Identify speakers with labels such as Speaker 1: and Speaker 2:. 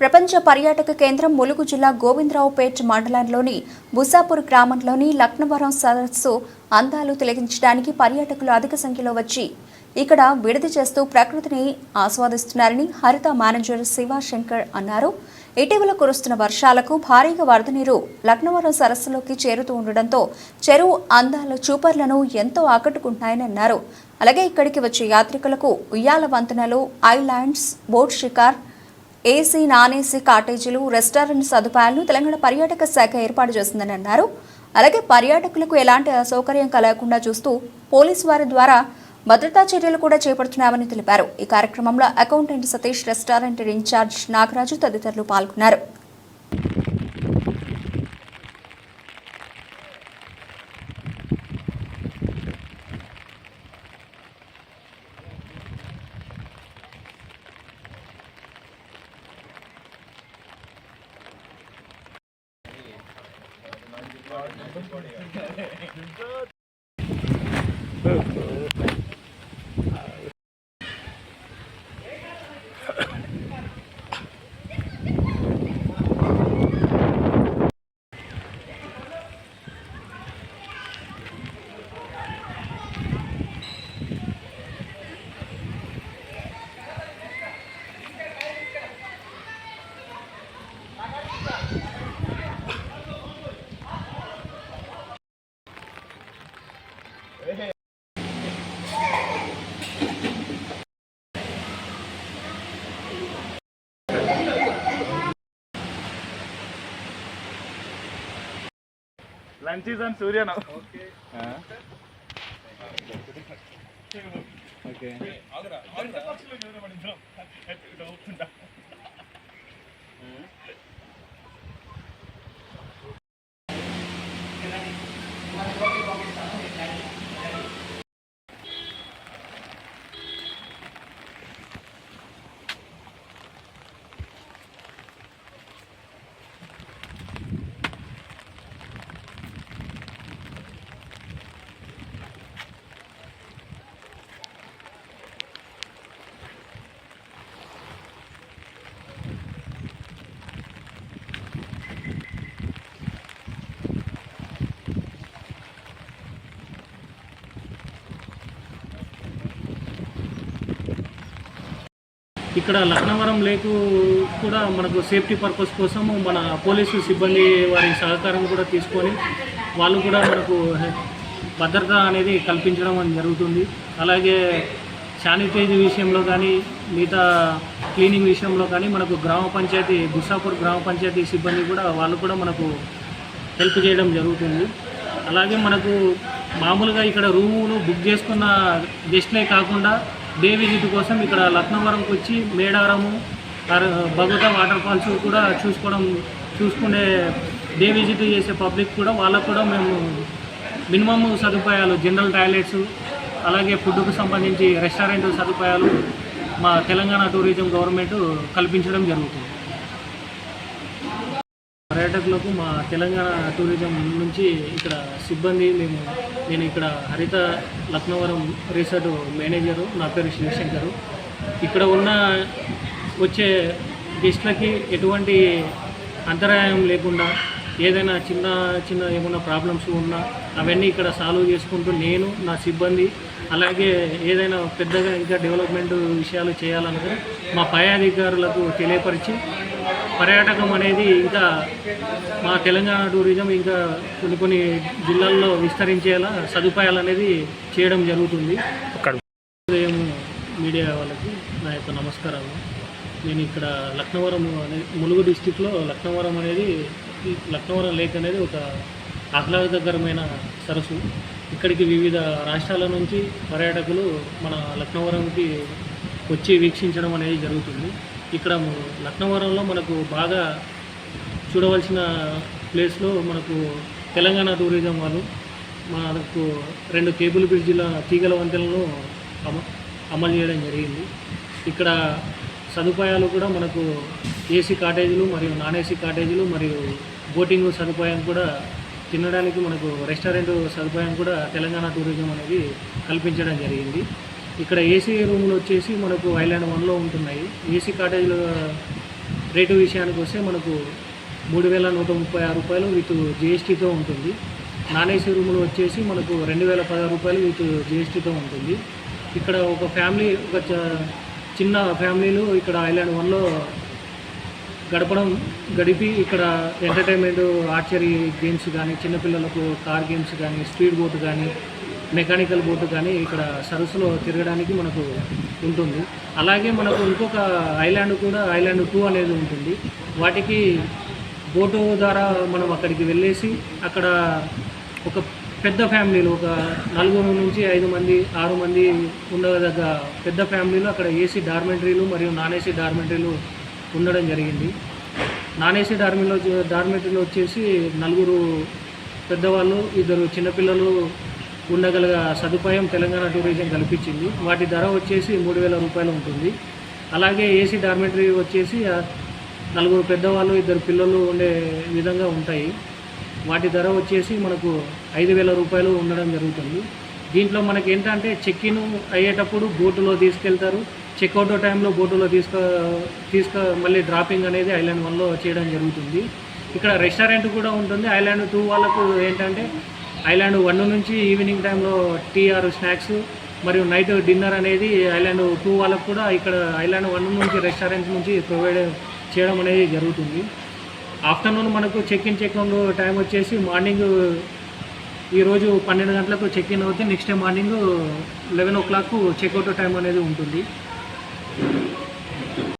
Speaker 1: ప్రపంచ పర్యాటక కేంద్రం ములుగు జిల్లా గోవిందరావుపేట్ మండలంలోని బుసాపూర్ గ్రామంలోని లక్నవరం సదస్సు అందాలు తిలగించడానికి పర్యాటకులు అధిక సంఖ్యలో వచ్చి ఇక్కడ విడిది చేస్తూ ప్రకృతిని ఆస్వాదిస్తున్నారని హరిత మేనేజర్ శివ శంకర్ అన్నారు. ఇటీవల కురుస్తున్న వర్షాలకు భారీగా వరద నీరు లక్నవరం సరస్సులోకి చేరుతూ ఉండడంతో చెరువు అందాల చూపర్లను ఎంతో ఆకట్టుకుంటున్నాయని అన్నారు. అలాగే ఇక్కడికి వచ్చే యాత్రికులకు ఉయ్యాల వంతెనలు ఐలాండ్స్ బోట్ షికార్ ఏసీ నాన్ ఏసీ కాటేజీలు రెస్టారెంట్ సదుపాయాలను తెలంగాణ పర్యాటక శాఖ ఏర్పాటు చేసిందని అన్నారు. అలాగే పర్యాటకులకు ఎలాంటి అసౌకర్యం కలగకుండా చూస్తూ పోలీసు వారి ద్వారా భద్రతా చర్యలు కూడా చేపడుతున్నామని తెలిపారు. ఈ కార్యక్రమంలో accountant Satish restaurant incharge Nagaraju తదితరులు పాల్గొన్నారు.
Speaker 2: Good. ലഞ്ച് ഈസ് ഓൺ സൂര്യണോ ഓക്കെ
Speaker 3: ఇక్కడ లక్నవరం లేకు కూడా మనకు సేఫ్టీ పర్పస్ కోసము మన పోలీసు సిబ్బంది వారి సహకారం కూడా తీసుకొని వాళ్ళు కూడా మనకు భద్రత అనేది కల్పించడం జరుగుతుంది. అలాగే శానిటైజ్ విషయంలో కానీ మిగతా క్లీనింగ్ విషయంలో కానీ మనకు గ్రామ పంచాయతీ గుసాపూర్ గ్రామ పంచాయతీ సిబ్బంది కూడా వాళ్ళు కూడా మనకు హెల్ప్ చేయడం జరుగుతుంది. అలాగే మనకు మామూలుగా ఇక్కడ రూములు బుక్ చేసుకున్న గెస్ట్లే కాకుండా డే విజిట్ కోసం ఇక్కడ లక్నవరంకి వచ్చి మేడారము భగవత వాటర్ ఫాల్స్ కూడా చూసుకోవడం చూసుకునే డే విజిట్ చేసే పబ్లిక్ కూడా వాళ్ళకు కూడా మేము మినిమమ్ సదుపాయాలు జనరల్ టాయిలెట్స్ అలాగే ఫుడ్కు సంబంధించి రెస్టారెంట్ సదుపాయాలు మా తెలంగాణ టూరిజం గవర్నమెంట్ కల్పించడం జరుగుతుంది. పర్యాటకులకు మా తెలంగాణ టూరిజం నుంచి ఇక్కడ సిబ్బంది మేము నేను ఇక్కడ హరిత లక్నవరం రిసార్ట్ మేనేజరు నా పేరు శివశంకరు. ఇక్కడ ఉన్న వచ్చే గెస్ట్లకి ఎటువంటి అంతరాయం లేకుండా ఏదైనా చిన్న చిన్న ఏమైనా ప్రాబ్లమ్స్ ఉన్నా అవన్నీ ఇక్కడ సాల్వ్ చేసుకుంటూ నేను నా సిబ్బంది అలాగే ఏదైనా పెద్దగా ఇంకా డెవలప్మెంట్ విషయాలు చేయాలనుకుని మా పై అధికారులకు తెలియపరిచి పర్యాటకం అనేది ఇంకా మా తెలంగాణ టూరిజం ఇంకా కొన్ని కొన్ని జిల్లాల్లో విస్తరించేలా సదుపాయాలు అనేది చేయడం జరుగుతుంది. ఉదయం మీడియా వాళ్ళకి నా యొక్క నమస్కారాలు. నేను ఇక్కడ లక్నవరం అనే ములుగు డిస్టిక్లో లక్నవరం అనేది లక్నవరం లేక్ అనేది ఒక ఆహ్లాదకరమైన సరస్సు. ఇక్కడికి వివిధ రాష్ట్రాల నుంచి పర్యాటకులు మన లక్నవరంకి వచ్చి వీక్షించడం అనేది జరుగుతుంది. ఇక్కడ లక్నవరంలో మనకు బాగా చూడవలసిన ప్లేస్లో మనకు తెలంగాణ టూరిజం వాళ్ళు మనకు రెండు కేబుల్ బ్రిడ్జిల తీగల వంతెనలను అమ అమలు చేయడం జరిగింది. ఇక్కడ సదుపాయాలు కూడా మనకు ఏసీ కాటేజీలు మరియు నాన్ ఏసీ కాటేజీలు మరియు బోటింగ్ సదుపాయం కూడా తినడానికి మనకు రెస్టారెంట్ సదుపాయం కూడా తెలంగాణ టూరిజం అనేది కల్పించడం జరిగింది. ఇక్కడ ఏసీ రూములు వచ్చేసి మనకు ఐలాండ్ వన్లో ఉంటున్నాయి. ఏసీ కాటేజ్ల రేటు విషయానికి వస్తే మనకు మూడు వేల నూట ముప్పై ఆరు రూపాయలు విత్ జిఎస్టీతో ఉంటుంది. నాన్ ఏసీ రూములు వచ్చేసి మనకు రెండు వేల పదహారు రూపాయలు విత్ జిఎస్టీతో ఉంటుంది. ఇక్కడ ఒక ఫ్యామిలీ ఒక చిన్న ఫ్యామిలీలు ఇక్కడ ఐలాండ్ వన్లో గడపడం గడిపి ఇక్కడ ఎంటర్టైన్మెంట్ ఆర్చరీ గేమ్స్ కానీ చిన్నపిల్లలకు కార్ గేమ్స్ కానీ స్పీడ్ బోట్ కానీ మెకానికల్ బోటు కానీ ఇక్కడ సరస్సులో తిరగడానికి మనకు ఉంటుంది. అలాగే మనకు ఇంకొక ఐలాండ్ కూడా ఐలాండ్ టూ అనేది ఉంటుంది. వాటికి బోటు ద్వారా మనం అక్కడికి వెళ్ళేసి అక్కడ ఒక పెద్ద ఫ్యామిలీలు ఒక నలుగురు నుంచి ఐదు మంది ఆరు మంది ఉండదగ్గ పెద్ద ఫ్యామిలీలు అక్కడ ఏసీ డార్మెంటరీలు మరియు నాన్ ఏసీ డార్మెంటరీలు ఉండడం జరిగింది. నాన్ ఏసీ డార్మెంట్లో డార్మెంటరీలో వచ్చేసి నలుగురు పెద్దవాళ్ళు ఇద్దరు చిన్నపిల్లలు ఉండగల సదుపాయం తెలంగాణ టూరిజం కల్పించింది. వాటి ధర వచ్చేసి మూడు వేల రూపాయలు ఉంటుంది. అలాగే ఏసీ డార్మెటరీ వచ్చేసి నలుగురు పెద్దవాళ్ళు ఇద్దరు పిల్లలు ఉండే విధంగా ఉంటాయి. వాటి ధర వచ్చేసి మనకు ఐదు వేల రూపాయలు ఉండడం జరుగుతుంది. దీంట్లో మనకి ఏంటంటే చెక్ అయ్యేటప్పుడు బోటులో తీసుకెళ్తారు. చెక్అవుట్ టైంలో బోటులో తీసుక తీసుక మళ్ళీ డ్రాపింగ్ అనేది ఐలాండ్ వన్లో చేయడం జరుగుతుంది. ఇక్కడ రెస్టారెంట్ కూడా ఉంటుంది. ఐలాండ్ టూ వాళ్ళకు ఏంటంటే ఐలాండ్ వన్ నుంచి ఈవినింగ్ టైంలో టీ ఆర్ స్నాక్స్ మరియు నైట్ డిన్నర్ అనేది ఐలాండ్ టూ వాళ్ళకు కూడా ఇక్కడ ఐలాండ్ వన్ నుంచి రెస్టారెంట్ నుంచి ప్రొవైడ్ చేయడం అనేది జరుగుతుంది. ఆఫ్టర్నూన్ మనకు check in check out time వచ్చేసి మార్నింగ్ ఈరోజు పన్నెండు గంటలకు చెక్ ఇన్ అవుతే next day morning eleven o'clock checkout time అనేది ఉంటుంది.